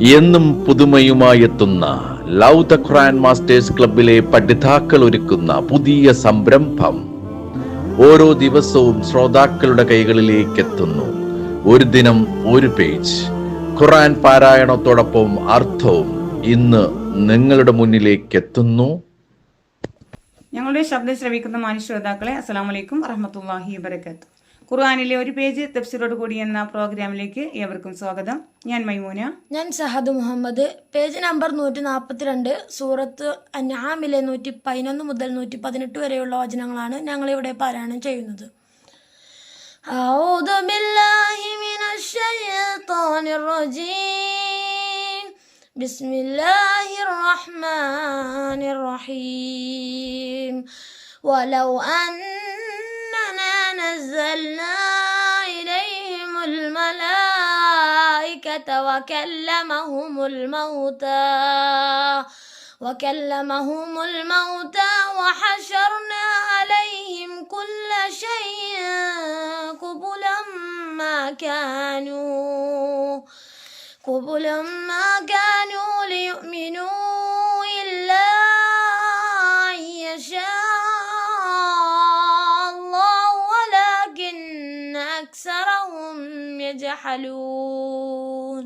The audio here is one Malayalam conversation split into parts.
എന്നും പുതുമയുമായെത്തുന്ന ലവ് ദ ഖുറാൻ മാസ്റ്റേഴ്സ് ക്ലബിലെ പഠിതാക്കൾ ഒരുക്കുന്ന പുതിയ സംരംഭം ഓരോ ദിവസവും ശ്രോതാക്കളുടെ കൈകളിലേക്ക് എത്തുന്നു ഒരു ദിനം ഒരു പേജ്. ഖുറാൻ പാരായണത്തോടൊപ്പം അർത്ഥവും ഇന്ന് നിങ്ങളുടെ മുന്നിലേക്ക് എത്തുന്നു ഞങ്ങളുടെ ശബ്ദം ശ്രവിക്കുന്ന മാന്യ ശ്രോതാക്കളെ അസ്സാം വലൈക്കും വറഹമത്തല്ലാഹി വബർക്കാത്ത് ഖുർആാനിലെ ഒരു പേജ് തഫ്സീറോട് കൂടി എന്ന പ്രോഗ്രാമിലേക്ക് ഏവർക്കും സ്വാഗതം ഞാൻ മൈമൂന ഞാൻ സഹദ് മുഹമ്മദ് പേജ് നമ്പർ നൂറ്റി നാൽപ്പത്തിരണ്ട് സൂറത്ത് അൻആമിലെ നൂറ്റി പതിനൊന്ന് മുതൽ നൂറ്റി പതിനെട്ട് വരെയുള്ള വചനങ്ങളാണ് ഞങ്ങളിവിടെ പാരായണം ചെയ്യുന്നത് أعوذ بالله من الشيطان الرجيم بسم الله الرحمن الرحيم ولو أننا نزلنا إليهم الملائكة وكلمهم الموتى وكلمهم الموتى وحشرنا عليهم كل شيء قبلا ما كانوا قبلا ما كانوا ليؤمنوا. يجحلون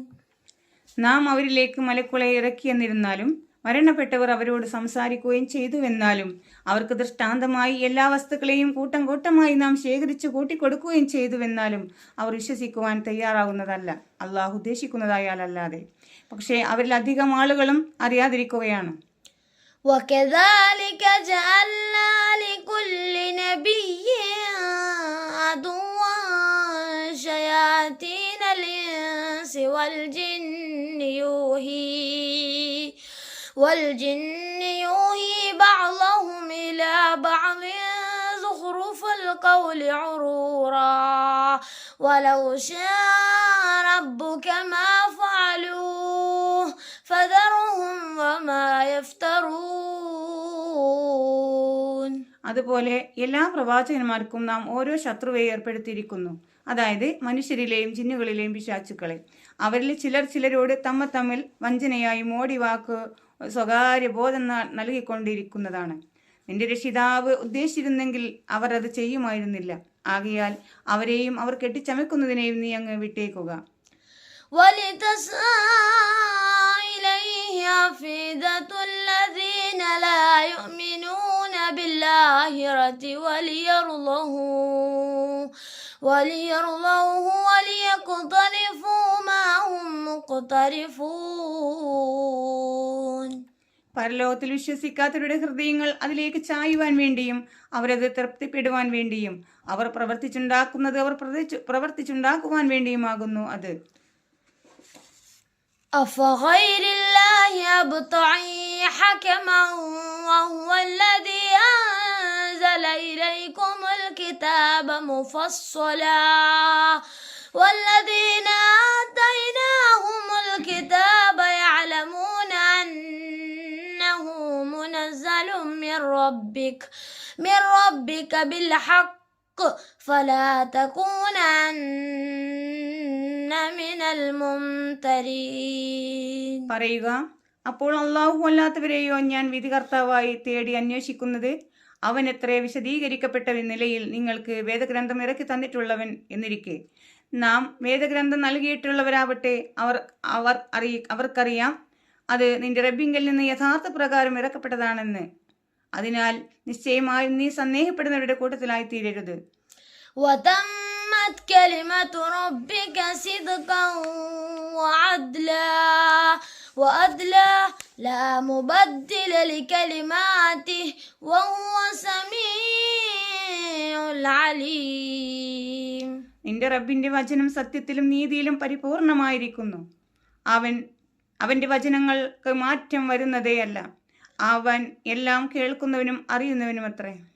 നാം അവരിലേക്ക് മലക്കുളെ ഇറക്കിയെന്നിരുന്നാലും മരണപ്പെട്ടവർ അവരോട് സംസാരിക്കുകയും ചെയ്തുവെന്നാലും അവർക്ക് ദൃഷ്ടാന്തമായി എല്ലാ വസ്തുക്കളെയും കൂട്ടം കൂട്ടമായി നാം ശേഖരിച്ചു കൂട്ടിക്കൊടുക്കുകയും ചെയ്തുവെന്നാലും അവർ വിശ്വസിക്കുവാൻ തയ്യാറാകുന്നതല്ല അള്ളാഹു ഉദ്ദേശിക്കുന്നതായാലല്ലാതെ പക്ഷേ അവരിൽ അധികം ആളുകളും അറിയാതിരിക്കുകയാണ് وكذلك جعلنا والجن يوحي والجن يوحي بعضهم إلى بعض زخرف القول عرورا. ولو شاء ربك ما അതുപോലെ എല്ലാ പ്രവാചകന്മാർക്കും നാം ഓരോ ശത്രുവെ ഏർപ്പെടുത്തിയിരിക്കുന്നു. അതായത് മനുഷ്യരിലെയും ചിന്നുകളിലെയും പിശാച്ചുക്കളെ അവരിൽ ചിലർ ചിലരോട് തമ്മ തമ്മിൽ വഞ്ചനയായി മോടി വാക്ക് സ്വകാര്യ ബോധം നൽകിക്കൊണ്ടിരിക്കുന്നതാണ്. നിന്റെ രക്ഷിതാവ് ഉദ്ദേശിച്ചിരുന്നെങ്കിൽ അവർ അത് ചെയ്യുമായിരുന്നില്ല. ആകയാൽ അവരെയും അവർ കെട്ടിച്ചമയ്ക്കുന്നതിനെയും നീ അങ്ങ് വിട്ടേക്കുക. بالآخرة وليرضوه وليرضوه وليقترفوا ما هم مقترفون പരലോകത്തിൽ വിശ്വസിക്കാത്തവരുടെ ഹൃദയങ്ങൾ അതിലേക്ക് ചായുവാൻ വേണ്ടിയും അവരത് തൃപ്തിപ്പെടുവാൻ വേണ്ടിയും അവർ പ്രവർത്തിച്ചുണ്ടാക്കുന്നത് അവർ പ്രവർത്തിച്ചു- പ്രവർത്തിച്ചുണ്ടാക്കുവാൻ വേണ്ടിയുമാകുന്നു അത് أفغير الله أبطعي حكما وهو مفصلا والذين آتيناهم الكتاب يعلمون أنه منزل من ربك من ربك بالحق فلا تكونن من الممترين പറയുക അപ്പോൾ അള്ളാഹു അല്ലാത്തവരെയോ ഞാൻ വിധികർത്താവായി തേടി അന്വേഷിക്കുന്നത് അവൻ എത്ര വിശദീകരിക്കപ്പെട്ട നിലയിൽ നിങ്ങൾക്ക് വേദഗ്രന്ഥം ഇറക്കി തന്നിട്ടുള്ളവൻ എന്നിരിക്കെ നാം വേദഗ്രന്ഥം നൽകിയിട്ടുള്ളവരാവട്ടെ അവർ അവർ അറിയ അവർക്കറിയാം അത് നിന്റെ റബ്ബിങ്കിൽ നിന്ന് യഥാർത്ഥ പ്രകാരം ഇറക്കപ്പെട്ടതാണെന്ന് അതിനാൽ നിശ്ചയമായും നീ സന്ദേഹപ്പെടുന്നവരുടെ കൂട്ടത്തിലായി തീരരുത് وتمت كلمة ربك صدقا وعدلا وأدلا لا مبدل لكلماته وهو سميع العليم നിന്റെ റബ്ബിന്റെ വചനം സത്യത്തിലും നീതിയിലും പരിപൂർണമായിരിക്കുന്നു അവൻ അവന്റെ വചനങ്ങൾക്ക് മാറ്റം വരുന്നതേയല്ല അവൻ എല്ലാം കേൾക്കുന്നവനും അറിയുന്നവനും അത്രേ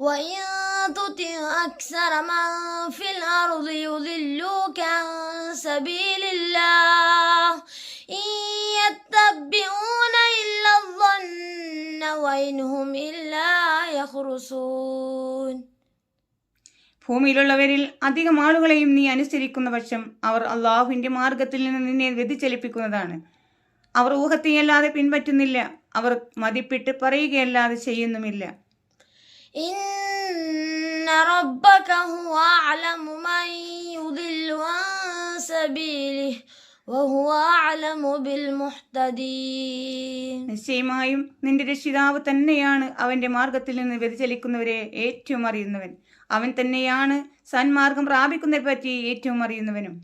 وإن تطع أكثر من في الأرض يضلوك عن سبيل الله إن يتبعون إلا الظن وإن هم إلا يخرصون ഭൂമിയിലുള്ളവരിൽ അധികം ആളുകളെയും നീ അനുസരിക്കുന്ന പക്ഷം അവർ അള്ളാഹുവിന്റെ മാർഗത്തിൽ നിന്ന് നിന്നെ വ്യതിചലിപ്പിക്കുന്നതാണ് അവർ ഊഹത്തെയല്ലാതെ പിൻപറ്റുന്നില്ല അവർ മതിപ്പിട്ട് പറയുകയല്ലാതെ ചെയ്യുന്നുമില്ല إن ربك هو أعلم من يضل عن سبيله وهو أعلم بالمهتدين നിശ്ചയമായും നിന്റെ രക്ഷിതാവ് തന്നെയാണ് അവന്റെ മാർഗത്തിൽ നിന്ന് വ്യതിചലിക്കുന്നവരെ ഏറ്റവും അറിയുന്നവൻ അവൻ തന്നെയാണ് സന്മാർഗം പ്രാപിക്കുന്നതിനെ പറ്റി ഏറ്റവും അറിയുന്നവനും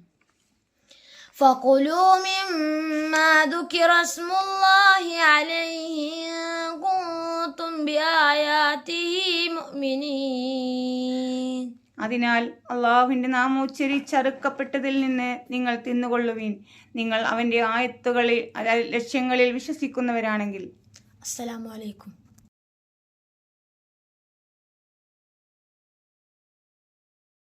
فكلوا مما ذكر اسم الله عليه إن كنتم بآياته مؤمنين അതിനാൽ അള്ളാഹുവിന്റെ നാമം ഉച്ചരിച്ചറുക്കപ്പെട്ടതിൽ നിന്ന് നിങ്ങൾ തിന്നുകൊള്ളുവീൻ. നിങ്ങൾ അവന്റെ ആയത്തുകളിൽ ലക്ഷ്യങ്ങളിൽ വിശ്വസിക്കുന്നവരാണെങ്കിൽ. അസ്സലാമലൈക്കും